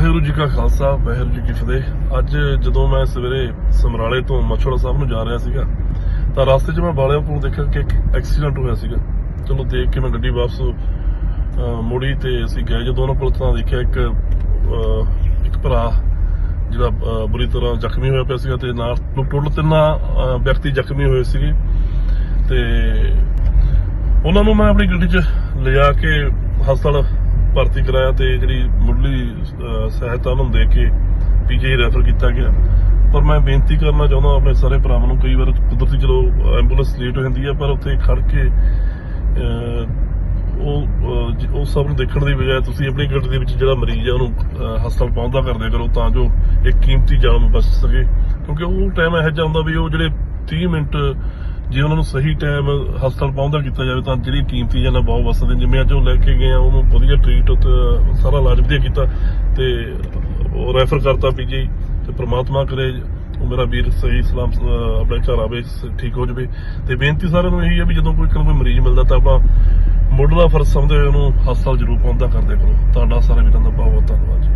ਵਾਹਿਗੁਰੂ ਜੀ ਕਾ ਖਾਲਸਾ ਵਾਹਿਗੁਰੂ ਜੀ ਕੀ ਫਤਿਹ। ਅੱਜ ਜਦੋਂ ਮੈਂ ਸਵੇਰੇ ਸਮਰਾਲੇ ਤੋਂ ਮਛੋੜਾ ਸਾਹਿਬ ਨੂੰ ਜਾ ਰਿਹਾ ਸੀਗਾ ਤਾਂ ਰਸਤੇ 'ਚ ਮੈਂ ਬਾਲਿਆਂ ਦੇਖਿਆ ਕਿ ਇੱਕ ਐਕਸੀਡੈਂਟ ਹੋਇਆ ਸੀਗਾ। ਚਲੋ ਦੇਖ ਕੇ ਮੈਂ ਗੱਡੀ ਵਾਪਸ ਅਹ, ਤੇ ਅਸੀਂ ਗਏ ਜਦੋਂ ਉਹਨਾਂ ਕੋਲ ਤਾਂ ਦੇਖਿਆ ਇੱਕ ਇੱਕ ਭਰਾ ਜਿਹੜਾ ਬੁਰੀ ਤਰ੍ਹਾਂ ਜ਼ਖਮੀ ਹੋਇਆ ਪਿਆ ਸੀਗਾ ਤੇ ਨਾਲ ਟੋਟਲ ਤਿੰਨਾਂ ਵਿਅਕਤੀ ਜ਼ਖਮੀ ਹੋਏ ਸੀਗੇ। ਤੇ ਉਹਨਾਂ ਨੂੰ ਮੈਂ ਆਪਣੀ ਗੱਡੀ 'ਚ ਲਿਜਾ ਕੇ ਹਸਪਤਾਲ ਭਰਤੀ ਕਰਾਇਆ ਤੇ ਜਿਹੜੀ ਮੁੱਢਲੀ ਸਹਾਇਤਾ ਉਹਨਾਂ ਨੂੰ ਦੇ ਕੇ ਪੀਜੀ ਰੈਫਰ ਕੀਤਾ ਗਿਆ। ਪਰ ਮੈਂ ਬੇਨਤੀ ਕਰਨਾ ਚਾਹੁੰਦਾ ਆਪਣੇ ਸਾਰੇ ਭਰਾਵਾਂ ਨੂੰ, ਕਈ ਵਾਰ ਕੁਦਰਤੀ ਚਲੋ ਐਂਬੂਲੈਂਸ ਲੇਟ ਹੋ ਜਾਂਦੀ ਹੈ, ਪਰ ਉੱਥੇ ਖੜ ਕੇ ਉਹ ਉਹ ਸਭ ਨੂੰ ਦੇਖਣ ਦੀ ਬਜਾਏ ਤੁਸੀਂ ਆਪਣੀ ਗੱਡੀ ਦੇ ਵਿੱਚ ਜਿਹੜਾ ਮਰੀਜ਼ ਹੈ ਉਹਨੂੰ ਹਸਪਤਾਲ ਪਹੁੰਚਦਾ ਕਰਦੇ ਕਰੋ ਤਾਂ ਜੋ ਇੱਕ ਕੀਮਤੀ ਜਾਨ ਬਚ ਸਕੇ। ਕਿਉਂਕਿ ਉਹ ਟਾਈਮ ਇਹੋ ਜਿਹਾ ਹੁੰਦਾ ਵੀ ਉਹ ਜਿਹੜੇ 30 ਮਿੰਟ ਜੇ ਉਹਨਾਂ ਨੂੰ ਸਹੀ ਟਾਈਮ ਹਸਪਤਾਲ ਪਹੁੰਚਦਾ ਕੀਤਾ ਜਾਵੇ ਤਾਂ ਜਿਹੜੀ ਕੀਮਤੀ ਜਾਨਾਂ ਬਹੁਤ ਵਸਦੇ ਜਿਵੇਂ ਅੱਜ ਉਹ ਲੈ ਕੇ ਗਏ ਆ, ਉਹਨੂੰ ਵਧੀਆ ਟ੍ਰੀਟ ਉੱਤੇ ਸਾਰਾ ਇਲਾਜ ਵਧੀਆ ਕੀਤਾ ਤੇ ਉਹ ਰੈਫਰ ਕਰਤਾ ਪੀਜੀ ਤੇ ਪ੍ਰਮਾਤਮਾ ਕਰੇ ਉਹ ਮੇਰਾ ਵੀਰ ਸਹੀ ਸਲਾਮ ਆਪਣੇ ਘਰ ਆਵੇ ਠੀਕ ਹੋ ਜਾਵੇ। ਤੇ ਬੇਨਤੀ ਸਾਰਿਆਂ ਨੂੰ ਇਹੀ ਹੈ ਵੀ ਜਦੋਂ ਕੋਈ ਕੋਈ ਮਰੀਜ਼ ਮਿਲਦਾ ਤਾਂ ਆਪਾਂ ਮੁੱਢਲਾ ਫਰਜ਼ ਸਮਝਦੇ ਹੋਏ ਉਹਨੂੰ ਹਸਪਤਾਲ ਜ਼ਰੂਰ ਪਹੁੰਚਦਾ ਕਰਦੇ ਕਰੋ। ਤੁਹਾਡਾ ਸਾਰੇ ਵੀਰਾਂ ਦਾ ਬਹੁਤ ਬਹੁਤ ਧੰਨਵਾਦ ਜੀ।